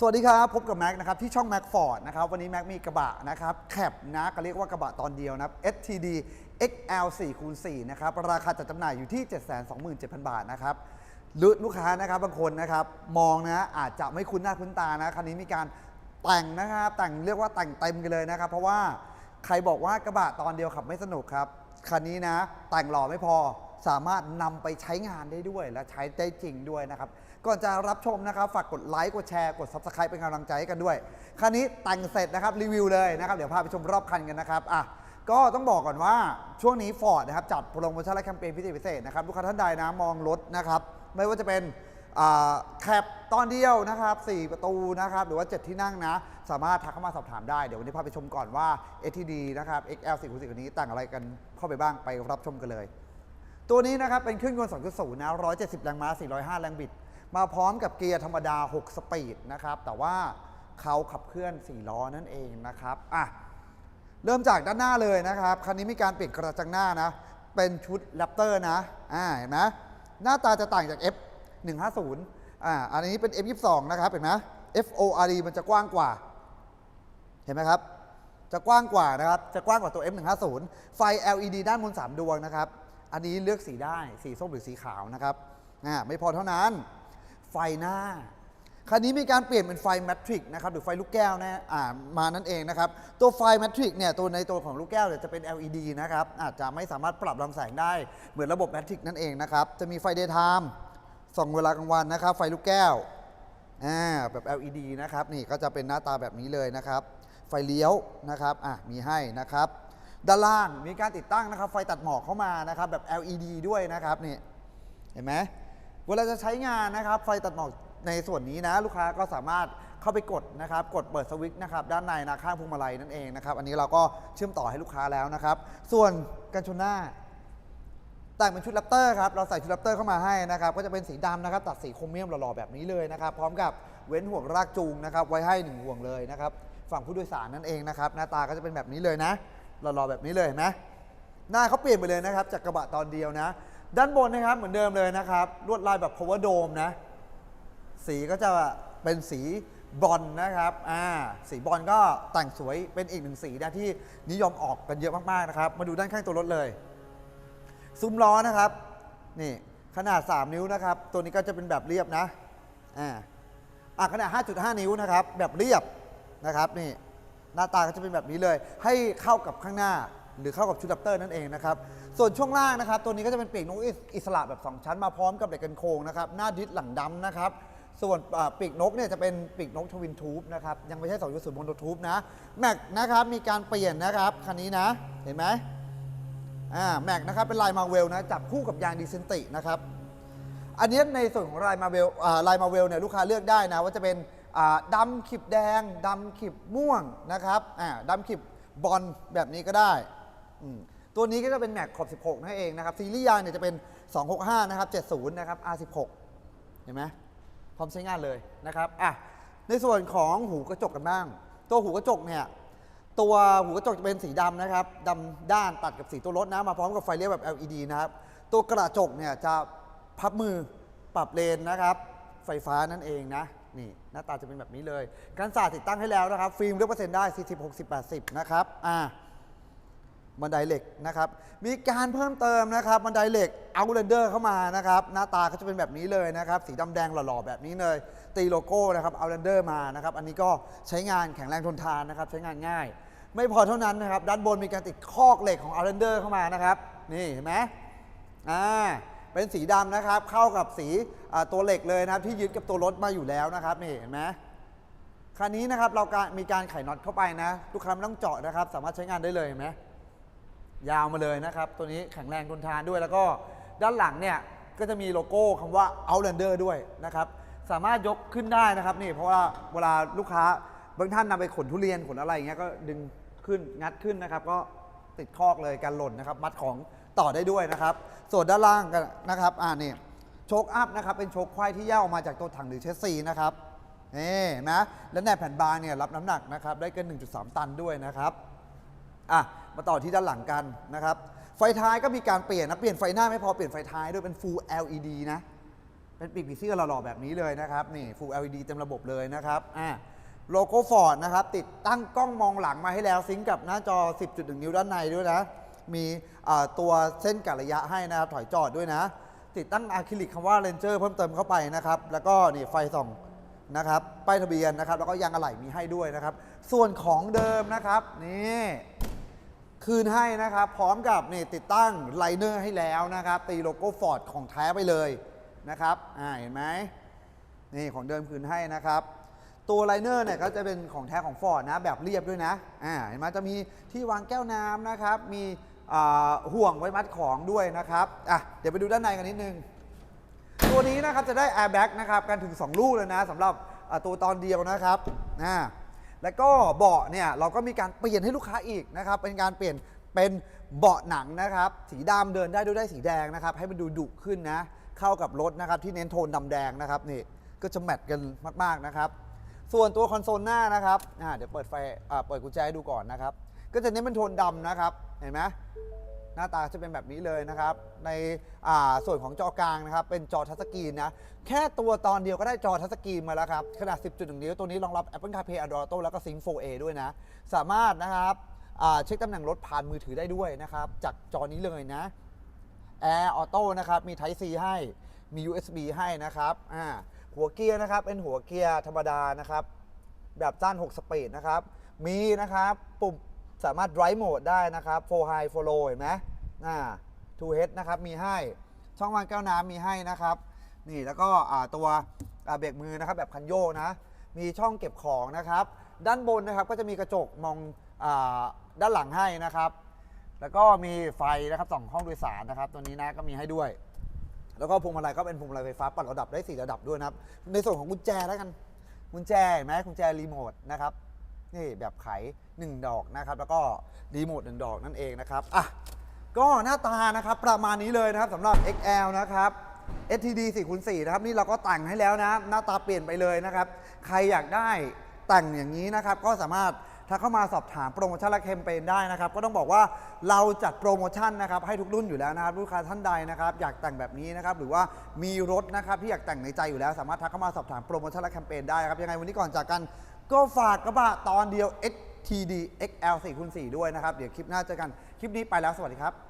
สวัสดีครับ พบกับแม็กนะครับที่ช่องแม็กฟอร์ดนะครับวันนี้แม็กมีกระบะนะครับแคปนะก็เรียกว่ากระบะตอนเดียวนะครับ STD XL 4คูณ4นะครับราคาจัดจำหน่ายอยู่ที่ 727,000 บาทนะครับลูลูกค้านะครับบางคนนะครับมองนะอาจจะไม่คุ้นหน้าคุ้นตานะคันนี้มีการแต่งนะครับแต่งเรียกว่าแต่งเต็มกันเลยนะครับ เพราะว่าใครบอกว่ากระบะตอนเดียวขับไม่สนุกครับคันนี้นะแต่งหล่อไม่พอ สามารถนำไปใช้งานได้ด้วย และใช้ได้จริงด้วยนะครับ ก่อนจะรับชมนะครับฝากกดไลค์กดแชร์กด Subscribe เป็นกำลังใจให้กันด้วย คันนี้แต่งเสร็จนะครับรีวิวเลยนะครับเดี๋ยวพาไปชมรอบคันกันนะครับอะก็ต้องบอกก่อนว่าช่วงนี้ Ford นะครับจัดโปรโมชั่นและแคมเปญพิเศษพิเศษนะครับลูกค้าท่านใดนะมองรถนะครับไม่ว่าจะเป็นแคปตอนเดียวนะครับ 4 ประตูนะครับ หรือว่า 7 ที่นั่งนะ สามารถทักเข้ามาสอบถามได้ เดี๋ยววันนี้พาไปชมก่อนว่า STD นะครับ XL 4คูณ4คันนี้ต่งอะไรกันเข้าไปบ้างไปรับชมกันเลย ตัวนี้นะครับเป็นเครื่องยนต์2.0นะ 170 แรงม้า 405 แรงบิด มาพร้อมกับเกียร์ธรรมดา 6 สปีดนะครับ แต่ว่าเขาขับเคลื่อน 4 ล้อนั่นเองนะครับอะเริ่มจากด้านหน้าเลยนะครับ คันนี้มีการเปลี่ยนกระจังหน้านะ เป็นชุดแรปเตอร์นะอ่าเห็นไหมหน้าตาจะต่างจาก F 150อ่าอันนี้เป็น F 22นะครับ เห็นไหม F O R D มันจะกว้างกว่า เห็นไหมครับ จะกว้างกว่านะครับ จะกว้างกว่าตัว F150 ไฟ LED ด้านบน 3 ดวงนะครับ อันนี้เลือกสีได้สีส้มหรือสีขาวนะครับไม่พอเท่านั้น ไฟหน้าคันนี้มีการเปลี่ยนเป็นไฟแมทริกนะครับหรือไฟลูกแก้วนะอ่ามานั่นเองนะครับ ตัวไฟแมทริกเนี่ยตัวในตัวของลูกแก้วเนี่ยจะเป็น LED นะครับอาจจะไม่สามารถปรับลำแสงได้เหมือนระบบแมทริกนั่นเองนะครับจะมีไฟ daytime ส่องเวลากลางวันนะครับ ไฟลูกแก้วอ่าแบบ LED นะครับนี่ก็จะเป็นหน้าตาแบบนี้เลยนะครับ ไฟเลี้ยวนะครับอะมีให้นะครับ ด้านล่างมีการติดตั้งนะครับ ไฟตัดหมอกเข้ามานะครับแบบ LED ด้วยนะครับนี่เห็นไหมเวลาจะใช้งานนะครับ ไฟตัดหมอกในส่วนนี้นะ ลูกค้าก็สามารถเข้าไปกดนะครับ กดเปิดสวิตช์นะครับด้านในนะข้างพวงมาลัยนั่นเองนะครับ อันนี้เราก็เชื่อมต่อให้ลูกค้าแล้วนะครับ ส่วนกันชนหน้าแต่งเป็นชุดแรปเตอร์ครับ เราใส่ชุดแรปเตอร์เข้ามาให้นะครับ ก็จะเป็นสีดำนะครับ ตัดสีโครเมียมหล่อๆแบบนี้เลยนะครับ พร้อมกับเว้นห่วงรากจูงนะครับ ไว้ให้หนึ่งห่วงเลยนะครับ ฝั่งผู้โดยสารนั่นเองนะครับ หน้าตาก็จะเป็นแบบนี้เลยนะ หล่อๆแบบนี้เลยเห็นไหมหน้าเขาเปลี่ยนไปเลยนะครับ จากกระบะตอนเดียวนะ ด้านบนนะครับเหมือนเดิมเลยนะครับลวดลายแบบ power dome นะ สีก็จะเป็นสีบอนซ์นะครับ อ่า สีบอนซ์ก็แต่งสวยเป็นอีกหนึ่งสีนะที่นิยมออกกันเยอะมากๆนะครับ มาดูด้านข้างตัวรถเลย ซุ้มล้อนะครับ นี่ขนาด 3 นิ้วนะครับ ตัวนี้ก็จะเป็นแบบเรียบนะ อ่า อะขนาด 5.5 นิ้วนะครับ แบบเรียบนะครับนี่ หน้าตาก็จะเป็นแบบนี้เลย ให้เข้ากับข้างหน้า หรือเข้ากับชุดดับเตอร์นั่นเองนะครับ ส่วนช่วงล่างนะครับ ตัวนี้ก็จะเป็นปีกนกอิสอิสระแบบ 2 ชั้นมาพร้อมกับเหล็กกันโค้งนะครับ หน้าดิสหลังดำนะครับ ส่วนปีกนกเนี่ยจะเป็นปีกนกทวินทูบนะครับ ยังไม่ใช่2.0โมโนทูบนะแม็กนะครับมีการเปลี่ยนนะครับคันนี้นะ เห็นไหมอ่าแม็กนะครับเป็นลายมาเวลนะจับคู่กับยางดีเซนตินะครับ อันนี้ในส่วนของลายมาเวลลายมาเวลเนี่ยลูกค้าเลือกได้นะว่าจะเป็น อ่าดำขีบแดงดำขีบม่วงนะครับอ่าดำขีบบอลแบบนี้ก็ได้อืมตัวนี้ก็จะเป็นแม็กขอบ16นั่นเองนะครับซีรีส์ยางเนี่ยจะเป็น 265 นะครับ 70 นะครับ R16 เห็นไหมพร้อมใช้งานเลยนะครับอะในส่วนของหูกระจกกันบ้าง ตัวหูกระจกเนี่ยตัวหูกระจกจะเป็นสีดำนะครับดำด้านตัดกับสีตัวรถนะมาพร้อมกับไฟเลี้ยวแบบ LED นะครับ ตัวกระจกเนี่ยจะพับมือปรับเลนนะครับ ไฟฟ้านั่นเองนะ นี่หน้าตาจะเป็นแบบนี้เลยการสาดติดตั้งให้แล้วนะครับ ฟิล์มเลือกเปอร์เซ็นต์ได้ 40 60 80 นะครับอ่าบันไดเหล็กนะครับมีการเพิ่มเติมนะครับบันไดเหล็กเอาเรนเดอร์เข้ามานะครับหน้าตาก็จะเป็นแบบนี้เลยนะครับสีดำแดงหล่อๆแบบนี้เลย ตีโลโก้นะครับเอาเรนเดอร์มานะครับอันนี้ก็ใช้งานแข็งแรงทนทานนะครับใช้งานง่าย ไม่พอเท่านั้นนะครับด้านบนมีการติดคอกเหล็กของเอาเรนเดอร์เข้ามานะครับนี่เห็นไหมอ่า เป็นสีดำนะครับ เข้ากับสีตัวเหล็กเลยนะครับ ที่ยึดกับตัวรถมาอยู่แล้วนะครับนี่เห็นไหมคันนี้นะครับเราการมีการไขน็อตเข้าไปนะลูกค้าไม่ต้องเจาะนะครับ สามารถใช้งานได้เลยเห็นไหมยาวมาเลยนะครับ ตัวนี้แข็งแรงทนทานด้วยแล้วก็ด้านหลังเนี่ยก็จะมีโลโก้คำว่า Outlander ด้วยนะครับ สามารถยกขึ้นได้นะครับนี่เพราะว่าเวลาลูกค้าบางท่านนำไปขนทุเรียนขนอะไรอย่างเงี้ยก็ดึงขึ้นงัดขึ้นนะครับ ก็ติดคอกเลยการหล่นนะครับ มัดของ ต่อได้ด้วยนะครับ ส่วนด้านล่างกันนะครับอ่านี่โชคอัพนะครับเป็นโชคควายที่ย่าออกมาจากตัวถังหรือเชสซีนะครับนี่นะและแหนบแผ่นบางเนี่ยรับน้ำหนักนะครับได้เกิน 1.3 ตันด้วยนะครับอะมาต่อที่ด้านหลังกันนะครับไฟท้ายก็มีการเปลี่ยนนะเปลี่ยนไฟหน้าไม่พอเปลี่ยนไฟท้ายด้วยเป็น Full LED นะเป็นปีกผีเสื้อหล่อๆแบบนี้เลยนะครับนี่ Full LED เต็มระบบเลยนะครับอ่าโลโก้ฟอร์ดนะครับติดตั้งกล้องมองหลังมาให้แล้วซิงกับหน้าจอ 10.1 นิ้วด้านในด้วยนะ มีตัวเส้นกะระยะให้นะครับถอยจอดด้วยนะ ติดตั้งอะคริลิกคำว่าเลนเจอร์เพิ่มเติมเข้าไปนะครับ แล้วก็นี่ไฟส่องนะครับป้ายทะเบียนนะครับ แล้วก็ยางอะไหล่มีให้ด้วยนะครับ ส่วนของเดิมนะครับนี่คืนให้นะครับ พร้อมกับนี่ติดตั้งไลเนอร์ให้แล้วนะครับ ตีโลโก้ฟอร์ดของแท้ไปเลยนะครับอ่าเห็นไหมนี่ของเดิมคืนให้นะครับ ตัวไลเนอร์เนี่ยก็จะเป็นของแท้ของฟอร์ดนะแบบเรียบด้วยนะอ่าเห็นไหมจะมีที่วางแก้วน้ำนะครับ มี ห่วงไว้มัดของด้วยนะครับอะเดี๋ยวไปดูด้านในกันนิดนึง ตัวนี้นะครับจะได้แอร์แบ็กนะครับกันถึง 2 ลูกเลยนะสำหรับตัวตอนเดียวนะครับนะแล้วก็เบาะเนี่ยเราก็มีการเปลี่ยนให้ลูกค้าอีกนะครับเป็นการเปลี่ยนเป็นเบาะหนังนะครับ สีดำเดินได้ด้วยได้สีแดงนะครับ ให้มันดูดุขึ้นนะเข้ากับรถนะครับที่เน้นโทนดำแดงนะครับนี่ก็จะแมทกันมาก ๆนะครับ ส่วนตัวคอนโซลหน้านะครับอ่าเดี๋ยวเปิดไฟอ่าเปิดกุญแจให้ดูก่อนนะครับ ก็จะเน้นเป็นโทนดำนะครับ เห็นไหมหน้าตาจะเป็นแบบนี้เลยนะครับ ในส่วนของจอกลางนะครับ เป็นจอทัชสกรีนนะ แค่ตัวตอนเดียวก็ได้จอทัชสกรีนมาแล้วครับ ขนาด 10.1 นิ้วตัวนี้รองรับ Apple CarPlay Android Auto แล้วก็ Sync 4A ด้วยนะ สามารถนะครับเช็คตำแหน่งรถผ่านมือถือได้ด้วยนะครับ จากจอนี้เลยนะ Air Auto นะครับ มี Type C ให้ มี USB ให้นะครับหัวเกียร์นะครับ เป็นหัวเกียร์ธรรมดานะครับ แบบจ้าน6 สปีดนะครับ มีนะครับปุ่ม สามารถ drive mode ได้นะครับ4 high 4 low เห็นไหมอ่า2 head นะครับมีให้ ช่องวางแก้วน้ำมีให้นะครับ นี่แล้วก็อ่าตัวอ่าเบรกมือนะครับแบบคันโยกนะ มีช่องเก็บของนะครับ ด้านบนนะครับก็จะมีกระจกมองอาด้านหลังให้นะครับ แล้วก็มีไฟนะครับสองห้องโดยสารนะครับ ตัวนี้นะก็มีให้ด้วย แล้วก็พวงมาลัยก็เป็นพวงมาลัยไฟฟ้าปรับระดับได้ 4 ระดับด้วยนะครับ ในส่วนของกุญแจแล้วกัน กุญแจเห็นไหมกุญแจรีโมทนะครับ นี่แบบไข 1 ดอกนะครับ แล้วก็รีโมท1ดอกนั่นเองนะครับอะก็หน้าตานะครับประมาณนี้เลยนะครับสำหรับ XL นะครับ STD 4คูณ4นะครับ นี่เราก็แต่งให้แล้วนะ หน้าตาเปลี่ยนไปเลยนะครับ ใครอยากได้แต่งอย่างนี้นะครับ ก็สามารถถ้าเข้ามาสอบถามโปรโมชั่นและแคมเปญได้นะครับ ก็ต้องบอกว่าเราจัดโปรโมชั่นนะครับ ให้ทุกรุ่นอยู่แล้วนะครับ ลูกค้าท่านใดนะครับ อยากแต่งแบบนี้นะครับ หรือว่ามีรถนะครับที่อยากแต่งในใจอยู่แล้ว สามารถทักเข้ามาสอบถามโปรโมชั่นและแคมเปญได้ครับยังไงวันนี้ก่อนจากกัน ก็ฝากกระบะตอนเดียว STD XL 4คูณ4ด้วยนะครับ เดี๋ยวคลิปหน้าเจอกัน คลิปนี้ไปแล้วสวัสดีครับ